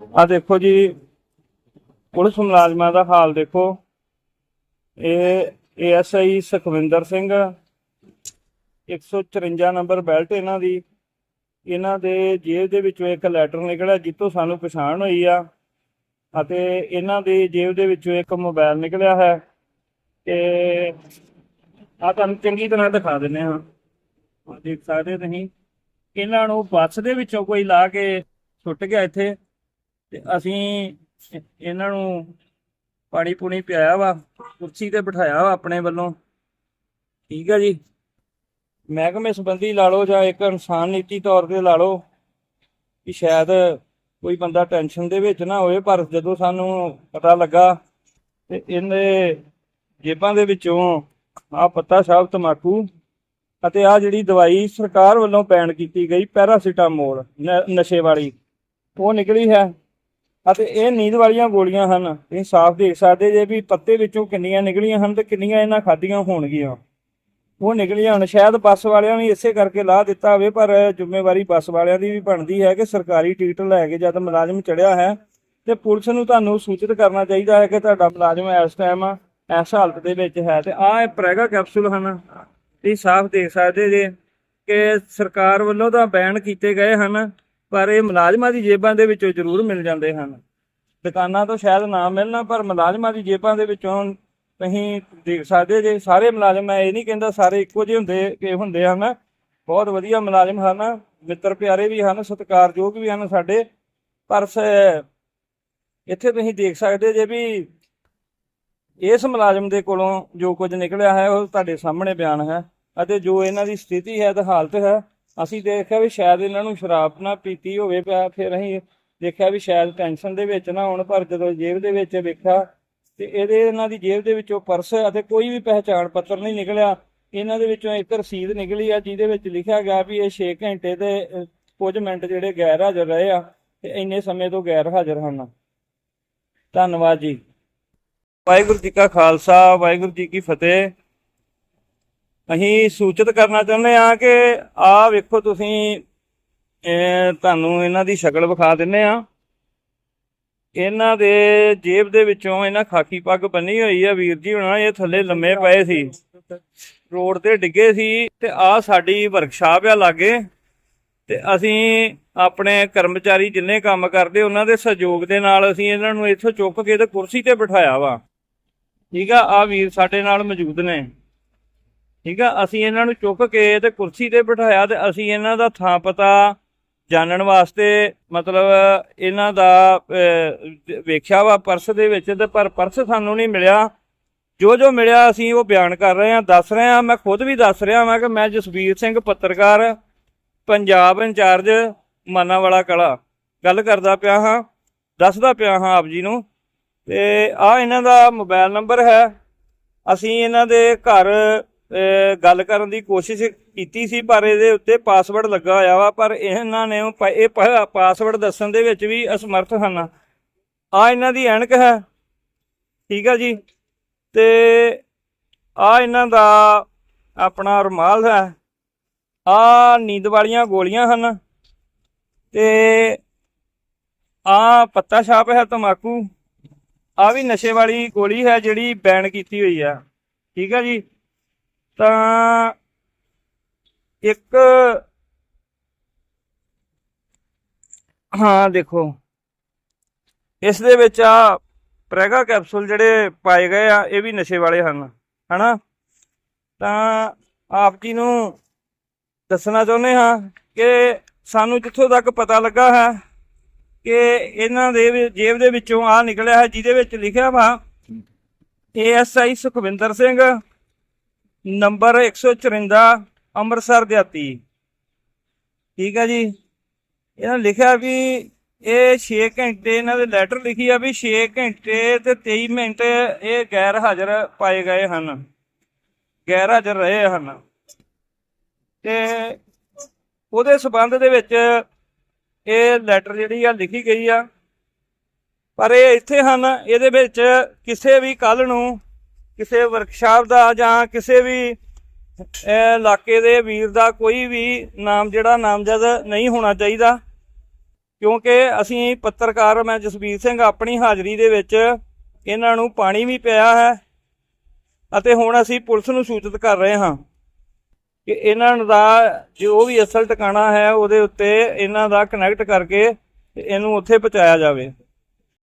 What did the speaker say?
ਆ ਦੇਖੋ ਜੀ, ਪੁਲਿਸ ਮੁਲਾਜ਼ਮਾਂ ਦਾ ਹਾਲ ਦੇਖੋ। ਇਹ ASI Sukhwinder Singh 154 number belt ਇਹਨਾਂ ਦੀ। ਇਹਨਾਂ ਦੇ ਜੇਬ ਦੇ ਵਿੱਚੋਂ ਇੱਕ ਲੈਟਰ ਨਿਕਲਿਆ ਜਿੱਤੋਂ ਸਾਨੂੰ ਪਛਾਣ ਹੋਈ ਆ। ਅਤੇ ਇਹਨਾਂ ਦੀ ਜੇਬ ਦੇ ਵਿੱਚੋਂ ਇੱਕ ਮੋਬਾਈਲ ਨਿਕਲਿਆ ਹੈ। ਤੇ ਆ ਤੁਹਾਨੂੰ ਚੰਗੀ ਤਰ੍ਹਾਂ ਦਿਖਾ ਦਿੰਨੇ ਹਾਂ। ਆਹ ਦੇਖ ਸਕਦੇ ਤੁਸੀਂ। ਇਹਨਾਂ ਨੂੰ ਬੱਸ ਦੇ ਵਿੱਚੋਂ ਕੋਈ ਲਾ ਕੇ ਸੁੱਟ ਗਿਆ ਇੱਥੇ। ਤੇ ਅਸੀਂ ਇਹਨਾਂ ਨੂੰ ਪਾਣੀ ਪੂਣੀ ਪਿਆਇਆ ਵਾ, ਕੁਰਸੀ ਤੇ ਬਿਠਾਇਆ ਵਾ ਆਪਣੇ ਵੱਲੋਂ। ਠੀਕ ਆ ਜੀ। ਮਹਿਕਮੇ ਸੰਬੰਧੀ ਲਾ ਲਓ ਜਾਂ ਇੱਕ ਇਨਸਾਨ ਨੀਤੀ ਤੌਰ ਤੇ ਲਾ ਲਓ ਕਿ ਸ਼ਾਇਦ ਕੋਈ ਬੰਦਾ ਟੈਨਸ਼ਨ ਦੇ ਵਿੱਚ ਨਾ ਹੋਵੇ, ਪਰ ਜਦੋਂ ਸਾਨੂੰ ਪਤਾ ਲੱਗਾ ਤੇ ਇਹਨੇ ਜੇਬਾਂ ਦੇ ਵਿੱਚੋਂ ਆ ਪੱਤਾ ਸ਼ਾਬ ਤਮਾਕੂ ਅਤੇ ਆ ਜਿਹੜੀ ਦਵਾਈ ਸਰਕਾਰ ਵੱਲੋਂ ਪੈਣ ਕੀਤੀ ਗਈ ਪੈਰਾਸੀਟਾਮੋਲ, ਨ- ਨਸ਼ੇ ਵਾਲੀ, ਉਹ ਨਿਕਲੀ ਹੈ। ਅਤੇ ਇਹ ਨੀਂਦ ਵਾਲੀਆਂ ਗੋਲੀਆਂ ਹਨ। ਇਹ ਸਾਫ਼ ਦੇਖ ਸਕਦੇ ਜੇ ਵੀ ਪੱਤੇ ਵਿੱਚੋਂ ਕਿੰਨੀਆਂ ਨਿਕਲੀਆਂ ਹਨ ਤੇ ਕਿੰਨੀਆਂ ਇਹਨਾਂ ਖਾਧੀਆਂ ਹੋਣਗੀਆਂ। ਉਹ ਨਿਕਲੀਆਂ ਹਨ। ਸ਼ਾਇਦ ਬੱਸ ਵਾਲਿਆਂ ਨੇ ਇਸੇ ਕਰਕੇ ਲਾ ਦਿੱਤਾ ਹੋਵੇ, ਪਰ ਜ਼ਿੰਮੇਵਾਰੀ ਬੱਸ ਵਾਲਿਆਂ ਦੀ ਵੀ ਬਣਦੀ ਹੈ ਕਿ ਸਰਕਾਰੀ ਟਿਕਟ ਲੈ ਕੇ ਜਦ ਮੁਲਾਜ਼ਮ ਚੜਿਆ ਹੈ ਤੇ ਪੁਲਿਸ ਨੂੰ ਤੁਹਾਨੂੰ ਸੂਚਿਤ ਕਰਨਾ ਚਾਹੀਦਾ ਹੈ ਕਿ ਤੁਹਾਡਾ ਮੁਲਾਜ਼ਮ ਇਸ ਟਾਈਮ ਇਸ ਹਾਲਤ ਦੇ ਵਿੱਚ ਹੈ। ਤੇ ਆਹ ਇਹ ਪ੍ਰੈਗਾ ਕੈਪਸੂਲ ਹਨ। ਇਹ ਸਾਫ਼ ਦੇਖ ਸਕਦੇ ਜੇ ਕਿ ਸਰਕਾਰ ਵੱਲੋਂ ਤਾਂ ਬੈਨ ਕੀਤੇ ਗਏ ਹਨ ਪਰ ਇਹ ਮੁਲਾਜ਼ਮਾਂ ਦੀ ਜੇਬਾਂ ਦੇ ਵਿੱਚੋਂ ਜ਼ਰੂਰ ਮਿਲ ਜਾਂਦੇ ਹਨ। ਦੁਕਾਨਾਂ ਤੋਂ ਸ਼ਾਇਦ ਨਾ ਮਿਲਣਾ, ਪਰ ਮੁਲਾਜ਼ਮਾਂ ਦੀ ਜੇਬਾਂ ਦੇ ਵਿੱਚੋਂ ਤੁਸੀਂ ਦੇਖ ਸਕਦੇ ਜੇ ਸਾਰੇ ਮੁਲਾਜ਼ਮ, ਮੈਂ ਇਹ ਨਹੀਂ ਕਹਿੰਦਾ ਸਾਰੇ ਇੱਕੋ ਜਿਹੇ ਹੁੰਦੇ ਕਿ ਹੁੰਦੇ ਹਨ। ਬਹੁਤ ਵਧੀਆ ਮੁਲਾਜ਼ਮ ਹਨ, ਮਿੱਤਰ ਪਿਆਰੇ ਵੀ ਹਨ, ਸਤਿਕਾਰਯੋਗ ਵੀ ਹਨ ਸਾਡੇ। ਪਰ ਇੱਥੇ ਤੁਸੀਂ ਦੇਖ ਸਕਦੇ ਜੇ ਵੀ ਇਸ ਮੁਲਾਜ਼ਮ ਦੇ ਕੋਲੋਂ ਜੋ ਕੁਝ ਨਿਕਲਿਆ ਹੈ, ਉਹ ਤੁਹਾਡੇ ਸਾਹਮਣੇ ਬਿਆਨ ਹੈ ਅਤੇ ਜੋ ਇਹਨਾਂ ਦੀ ਸਥਿਤੀ ਹੈ ਤੇ ਹਾਲਤ ਹੈ। ਅਸੀਂ ਦੇਖਿਆ ਵੀ ਸ਼ਾਇਦ ਇਹਨਾਂ ਨੂੰ ਸ਼ਰਾਬ ਨਾ ਪੀਤੀ ਹੋਵੇ ਪਿਆ ਫਿਰ ਅਸੀਂ ਦੇਖਿਆ ਵੀ ਸ਼ਾਇਦ ਟੈਨਸ਼ਨ ਦੇ ਵਿੱਚ ਨਾ ਹੋਣ ਪਰ ਜਦੋਂ ਜੇਬ ਦੇ ਵਿੱਚ ਵੇਖਿਆ ਤੇ ਇਹਦੇ ਇਹਨਾਂ ਦੀ ਜੇਬ ਦੇ ਵਿੱਚੋਂ ਪਰਸ ਅਤੇ ਕੋਈ ਵੀ ਪਹਿਚਾਣ ਪੱਤਰ ਨਹੀਂ ਨਿਕਲਿਆ। ਇਹਨਾਂ ਦੇ ਵਿੱਚੋਂ ਇੱਕ ਰਸੀਦ ਨਿਕਲੀ ਆ ਜਿਹਦੇ ਵਿੱਚ ਲਿਖਿਆ ਗਿਆ ਵੀ ਇਹ 6 ਘੰਟੇ ਤੇ ਅਹ, ਕੁਝ ਮਿੰਟ ਜਿਹੜੇ ਗੈਰ ਹਾਜ਼ਰ ਰਹੇ ਆ ਤੇ ਇੰਨੇ ਸਮੇਂ ਤੋਂ ਗੈਰ ਹਾਜ਼ਰ ਹਨ। ਧੰਨਵਾਦ ਜੀ। ਵਾਹਿਗੁਰੂ ਜੀ ਕਾ ਖਾਲਸਾ ਵਾਹਿਗੁਰੂ ਜੀ ਕੀ ਫਤਿਹ। ਅਸੀਂ ਸੂਚਿਤ ਕਰਨਾ ਚਾਹੁੰਦੇ ਹਾਂ ਕਿ ਆਹ ਵੇਖੋ ਤੁਸੀਂ ਤੁਹਾਨੂੰ ਇਹਨਾਂ ਦੀ ਸ਼ਕਲ ਵਿਖਾ ਦਿੰਨੇ ਆ ਇਹਨਾਂ ਦੇ ਜੇਬ ਦੇ ਵਿੱਚੋਂ ਇਹਨਾਂ ਖਾਕੀ ਪੱਗ ਬੰਨੀ ਹੋਈ ਆ ਵੀਰ ਜੀ ਹੁਣਾਂ, ਇਹ ਥੱਲੇ ਲੰਮੇ ਪਏ ਸੀ। ਰੋਡ ਤੇ ਡਿੱਗੇ ਸੀ ਤੇ ਆ ਸਾਡੀ ਵਰਕਸ਼ਾਪ ਆ ਲਾਗੇ। ਤੇ ਅਸੀਂ ਆਪਣੇ ਕਰਮਚਾਰੀ ਜਿੰਨੇ ਕੰਮ ਕਰਦੇ, ਉਹਨਾਂ ਦੇ ਸਹਿਯੋਗ ਦੇ ਨਾਲ ਅਸੀਂ ਇਹਨਾਂ ਨੂੰ ਇੱਥੋਂ ਚੁੱਕ ਕੇ ਤੇ ਕੁਰਸੀ ਤੇ ਬਿਠਾਇਆ ਵਾ। ਠੀਕ ਆ ਆ ਵੀਰ ਸਾਡੇ ਨਾਲ ਮੌਜੂਦ ਨੇ। ਠੀਕ ਆ, ਅਸੀਂ ਇਹਨਾਂ ਨੂੰ ਚੁੱਕ ਕੇ ਤੇ ਕੁਰਸੀ ਤੇ ਬਿਠਾਇਆ ਤੇ ਅਸੀਂ ਇਹਨਾਂ ਦਾ ਥਾਂ ਪਤਾ ਜਾਣਨ ਵਾਸਤੇ ਮਤਲਬ ਇਹਨਾਂ ਦਾ ਵੇਖਿਆ ਵਾ ਪਰਸ ਦੇ ਵਿੱਚ ਤੇ ਪਰ ਪਰਸ ਸਾਨੂੰ ਨਹੀਂ ਮਿਲਿਆ। ਜੋ ਜੋ ਮਿਲਿਆ ਅਸੀਂ ਉਹ ਬਿਆਨ ਕਰ ਰਹੇ ਹਾਂ, ਦੱਸ ਰਹੇ ਹਾਂ, ਮੈਂ ਖੁਦ ਵੀ ਦੱਸ ਰਿਹਾ ਹਾਂ ਕਿ ਮੈਂ ਜਸਵੀਰ ਸਿੰਘ ਪੱਤਰਕਾਰ, ਪੰਜਾਬ ਇੰਚਾਰਜ, ਮਾਨਾਵਾਲਾ ਕਲਾ। ਗੱਲ ਕਰਦਾ ਪਿਆ ਹਾਂ, ਦੱਸਦਾ ਪਿਆ ਹਾਂ ਆਪ ਜੀ ਨੂੰ। ਤੇ ਆ ਇਹਨਾਂ ਦਾ ਮੋਬਾਈਲ ਨੰਬਰ ਹੈ। ਅਸੀਂ ਇਹਨਾਂ ਦੇ ਘਰ ਗੱਲ ਕਰਨ ਦੀ ਕੋਸ਼ਿਸ਼ ਕੀਤੀ ਸੀ, ਪਰ ਇਹਦੇ ਉੱਤੇ ਪਾਸਵਰਡ ਲੱਗਾ ਹੋਇਆ ਵਾ, ਪਰ ਇਹਨਾਂ ਨੇ ਪ- ਇਹ ਪ- ਪਾਸਵਰਡ ਦੱਸਣ ਦੇ ਵਿੱਚ ਵੀ ਅਸਮਰਥ ਹਨ। ਆ ਇਹਨਾਂ ਦੀ ਐਨਕ ਹੈ। ਠੀਕ ਆ ਜੀ। ਤੇ ਆ ਇਹਨਾਂ ਦਾ ਆਪਣਾ ਰੁਮਾਲ ਹੈ। ਆ ਨੀਂਦ ਵਾਲੀਆਂ ਗੋਲੀਆਂ ਹਨ। ਤੇ ਆ ਪੱਤਾ ਛਾਪ ਹੈ ਤਮਾਕੂ। ਆ ਵੀ ਨਸ਼ੇ ਵਾਲੀ ਗੋਲੀ ਹੈ ਜਿਹੜੀ ਬੈਨ ਕੀਤੀ ਹੋਈ ਆ ਠੀਕ ਆ ਜੀ। ਤਾਂ ਇੱਕ ਹਾਂ, ਦੇਖੋ। ਇਸ ਦੇ ਵਿੱਚ ਆ ਪ੍ਰੈਗਾ ਕੈਪਸੂਲ ਜਿਹੜੇ ਪਾਏ ਗਏ ਆ, ਇਹ ਵੀ ਨਸ਼ੇ ਵਾਲੇ ਹਨ, ਹਨਾ? ਤਾਂ ਆਪ ਜੀ ਨੂੰ ਦੱਸਣਾ ਚਾਹੁੰਦੇ ਹਾਂ ਕਿ ਸਾਨੂੰ ਜਿੱਥੋਂ ਤੱਕ ਪਤਾ ਲੱਗਾ ਹੈ ਕਿ ਇਹਨਾਂ ਦੇ ਜੇਬ ਦੇ ਵਿੱਚੋਂ ਆ ਨਿਕਲਿਆ ਹੈ, ਜਿਹਦੇ ਵਿੱਚ ਲਿਖਿਆ ਵਾ ਏਐਸਆਈ ਸੁਖਵਿੰਦਰ ਸਿੰਘ। ਨੰਬਰ 154 ਅੰਮ੍ਰਿਤਸਰ ਦਿਹਾਤੀ ਠੀਕ ਹੈ ਜੀ? ਇਹਨਾਂ ਲਿਖਿਆ ਵੀ ਇਹ 6 ਘੰਟੇ, ਇਹਨਾਂ ਦੇ ਲੈਟਰ ਲਿਖੀ ਆ ਵੀ 6 ਘੰਟੇ ਤੇ 23 ਮਿੰਟ ਇਹ ਗੈਰ ਹਾਜ਼ਰ ਪਾਏ ਗਏ ਹਨ। ਗੈਰ ਹਾਜ਼ਰ ਰਹੇ ਹਨ। ਤੇ ਉਹਦੇ ਸਬੰਧ ਦੇ ਵਿੱਚ ਇਹ ਲੈਟਰ ਜਿਹੜੀ ਆ ਲਿਖੀ ਗਈ ਆ। ਪਰ ਇਹ ਇੱਥੇ ਹਨ, ਇਹਦੇ ਵਿੱਚ ਕਿਸੇ ਵੀ ਕੱਲ ਨੂੰ ਕਿਸੇ ਵਰਕਸ਼ਾਪ ਦਾ ਜਾਂ ਕਿਸੇ ਵੀ ਇਲਾਕੇ ਦੇ ਵੀਰ ਦਾ ਕੋਈ ਵੀ ਨਾਮ ਜਿਹੜਾ ਨਾਮਜ਼ਦ ਨਹੀਂ ਹੋਣਾ ਚਾਹੀਦਾ। ਕਿਉਂਕਿ ਅਸੀਂ ਪੱਤਰਕਾਰ ਮੈਂ ਜਸਵੀਰ ਸਿੰਘ ਆਪਣੀ ਹਾਜ਼ਰੀ ਦੇ ਵਿੱਚ ਇਹਨਾਂ ਨੂੰ ਪਾਣੀ ਵੀ ਪਿਆ ਹੈ ਅਤੇ ਹੁਣ ਅਸੀਂ ਪੁਲਿਸ ਨੂੰ ਸੂਚਿਤ ਕਰ ਰਹੇ ਹਾਂ ਕਿ ਇਹਨਾਂ ਦਾ ਜੋ ਵੀ ਅਸਲ ਟਿਕਾਣਾ ਹੈ ਉਹਦੇ ਉੱਤੇ ਇਹਨਾਂ ਦਾ ਕਨੈਕਟ ਕਰਕੇ ਇਹਨੂੰ ਉੱਥੇ ਪਹੁੰਚਾਇਆ ਜਾਵੇ।